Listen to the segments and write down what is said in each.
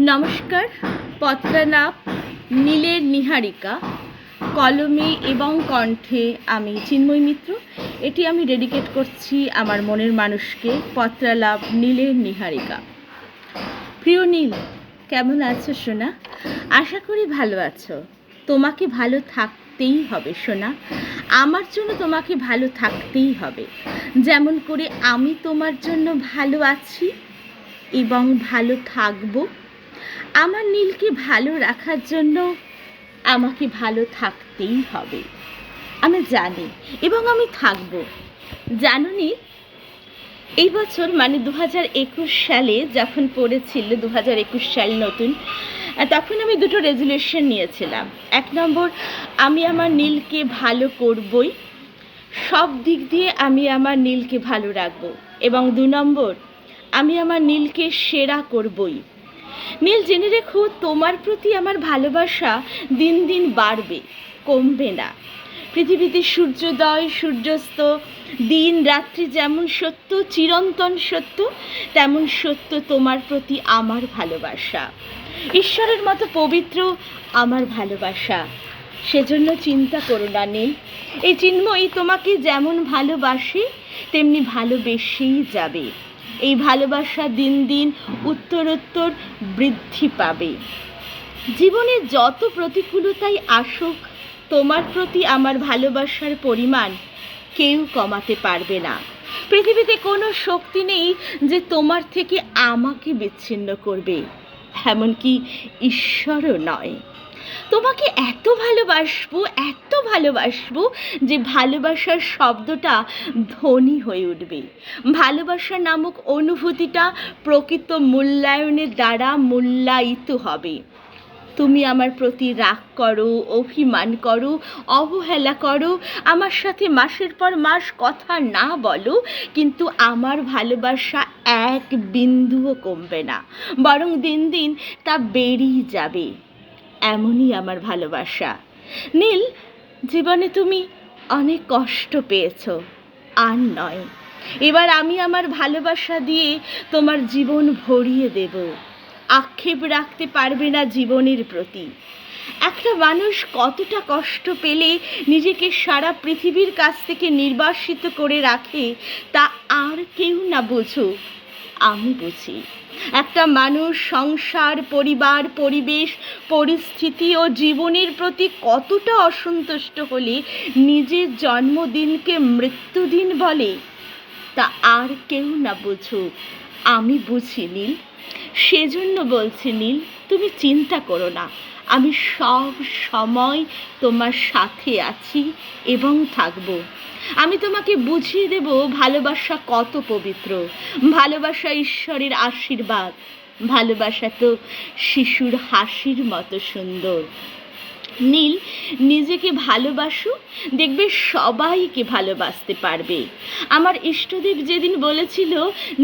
নমস্কার পত্রালাপ নীলের নিহারিকা, কলমে এবং কণ্ঠে আমি চিন্ময় মিত্র। এটি আমি ডেডিকেট করছি আমার মনের মানুষকে পত্রালাপ নীলের নিহারিকা। প্রিয় নীল, কেমন আছো সোনা? আশা করি ভালো আছো। তোমাকে ভালো থাকতেই হবে সোনা। আমার জন্য তোমাকে ভালো থাকতেই হবে। যেমন করে আমি তোমার জন্য ভালো আছি এবং ভালো থাকব আমার নীলকে ভালো রাখার জন্য আমাকে ভালো থাকতেই হবে। আমি জানি এবং আমি থাকব। জানো নি এই বছর মানে দু হাজার একুশ সালে যখন পড়েছিল দু হাজার একুশ সাল নতুন, তখন আমি দুটো রেজুলেশন নিয়েছিলাম। এক নম্বর, আমি আমার নীলকে ভালো করবই। সব দিক দিয়ে আমি আমার নীলকে ভালো রাখব। এবং দু নম্বর, আমি আমার নীলকে সেরা করবই। নীল জেনে রেখো, তোমার প্রতি আমার ভালোবাসা দিন দিন বাড়বে, কমবে না। পৃথিবীতে সূর্যোদয়, সূর্যাস্ত, দিন, রাত্রি যেমন সত্য, চিরন্তন সত্য, তেমন সত্য তোমার প্রতি আমার ভালোবাসা। ঈশ্বরের মতো পবিত্র আমার ভালোবাসা। সেজন্য চিন্তা করো না নীল, এই চিন্ময়ী তোমাকে যেমন ভালোবাসে, তেমনি ভালোবেসেই যাবে। এই ভালোবাসা দিন দিন উত্তরোত্তর বৃদ্ধি পাবে। জীবনে যত প্রতিকূলতাই আসুক, তোমার প্রতি আমার ভালোবাসার পরিমাণ কেউ কমাতে পারবে না। পৃথিবীতে কোনো শক্তি নেই যে তোমার থেকে আমাকে বিচ্ছিন্ন করবে, এমনকি ঈশ্বরও নয়। তোমাকে এত ভালোবাসবো এত ভালোবাসবো যে ভালোবাসার শব্দটা ধ্বনি হয়ে উঠবে। ভালোবাসা নামক অনুভূতিটা প্রকৃত মূল্যায়নের দ্বারা মূল্যায়িত হবে। তুমি আমার প্রতি রাগ করো, অভিমান করো, অবহেলা করো, আমার সাথে মাসের পর মাস কথা না বলো, কিন্তু আমার ভালোবাসা এক বিন্দুও কমবে না, বরং দিন দিন তা বেড়েই যাবে। এমনই আমার ভালোবাসা। নীল, জীবনে তুমি অনেক কষ্ট পেয়েছ, আর নয়। এবার আমি আমার ভালোবাসা দিয়ে তোমার জীবন ভরিয়ে দেব। আক্ষেপ রাখতে পারবে না জীবনের প্রতি। একটা মানুষ কতটা কষ্ট পেলে নিজেকে সারা পৃথিবীর কাছ থেকে নির্বাসিত করে রাখে, তা আর কেউ না বুঝুক। আমি বুঝি। একটা মানুষ সংসার, পরিবার, পরিবেশ, পরিস্থিতি ও জীবনের প্রতি কতটা অসন্তুষ্ট হলে নিজের জন্মদিনকে মৃত্যুদিন বলে, তা আর কেউ না বুঝুক। আমি বুঝি নীল। সেজন্য বলছি নীল, তুমি চিন্তা করো না। আমি সব সময় তোমার সাথে আছি এবং থাকব। আমি তোমাকে বুঝিয়ে দেব ভালোবাসা কত পবিত্র। ভালোবাসা ঈশ্বরের আশীর্বাদ। ভালোবাসা তো শিশুর হাসির মতো সুন্দর। নীল নিজেকে ভালোবাসো, দেখবে সবাইকে ভালোবাসতে পারবে। আমার ইষ্টদেব যেদিন বলেছিল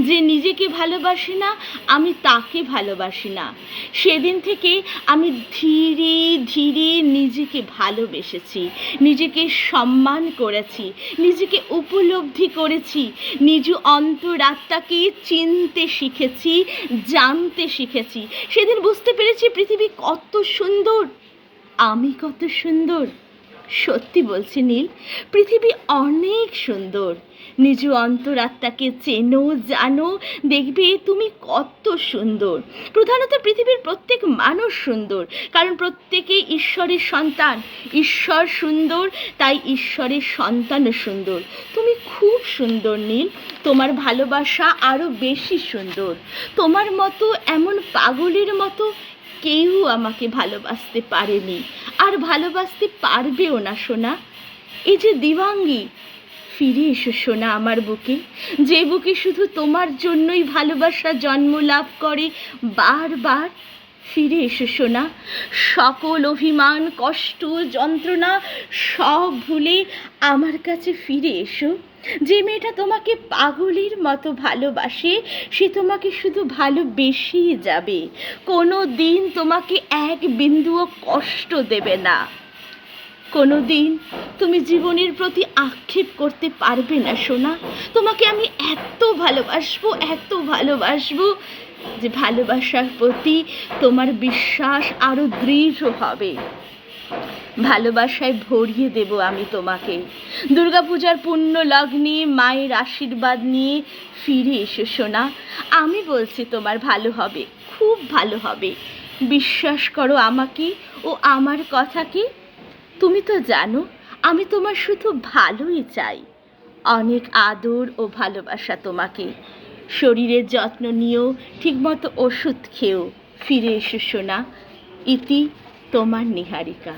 যে নিজেকে ভালোবাসি না, আমি তাকে ভালোবাসি না। সেদিন থেকে আমি ধীরে ধীরে নিজেকে ভালোবেসেছি, নিজেকে সম্মান করেছি, নিজেকে উপলব্ধি করেছি, নিজ অন্তরাত্মাকে চিনতে শিখেছি, জানতে শিখেছি। সেদিন বুঝতে পেরেছি পৃথিবী কত সুন্দর। আমি কত সুন্দর। সত্যি বলছি নীল, পৃথিবী অনেক সুন্দর। নিজ অন্তরাত্মাকে চেনো, জানো, দেখবে তুমি কত সুন্দর। প্রধানত পৃথিবীর প্রত্যেক মানুষ সুন্দর, কারণ প্রত্যেকে ঈশ্বরের সন্তান। ঈশ্বর সুন্দর, তাই ঈশ্বরের সন্তানও সুন্দর। তুমি খুব সুন্দর নীল, তোমার ভালোবাসা আরও বেশি সুন্দর। তোমার মতো এমন পাগলের মতো কেউ আমাকে ভালোবাসতে পারেনি। আর ভালোবাসতে পারবেও না, সোনা। এই যে দিবাঙ্গী, ফিরে এসো, সোনা, আমার বুকে। যে বুকে শুধু তোমার জন্যই ভালোবাসা জন্ম লাভ করে, বারবার ফিরে এসো, সোনা। সকল অভিমান, কষ্ট, যন্ত্রণা সব ভুলে আমার কাছে ফিরে এসো। যে মেয়েটা তোমাকে পাগলের মতো ভালোবাসে, সে তোমাকে শুধু ভালোবেসেই যাবে। কোনো দিন তোমাকে এক বিন্দুও কষ্ট দেবে না। কোনো দিন তুমি জীবনের প্রতি আক্ষেপ করতে পারবে না, সোনা। তোমাকে আমি এত ভালোবাসবো এত ভালোবাসবো যে ভালোবাসার প্রতি তোমার বিশ্বাস আরও দৃঢ় হবে। ভালোবাসায় ভরিয়ে দেব আমি তোমাকে। দুর্গাপূজার পুণ্য লগ্নে মায়ের আশীর্বাদ নিয়ে ফিরে এসো সোনা। আমি বলছি তোমার ভালো হবে, খুব ভালো হবে। বিশ্বাস করো আমাকে ও আমার কথাকে তুমি তো জানো, আমি তোমার শুধু ভালোই চাই। অনেক আদর ও ভালোবাসা তোমাকে। শরীরের যত্ন নিয়েও ঠিকমতো ওষুধ খেয়েও ফিরে এসো সোনা ইতি তোমার নিহারিকা।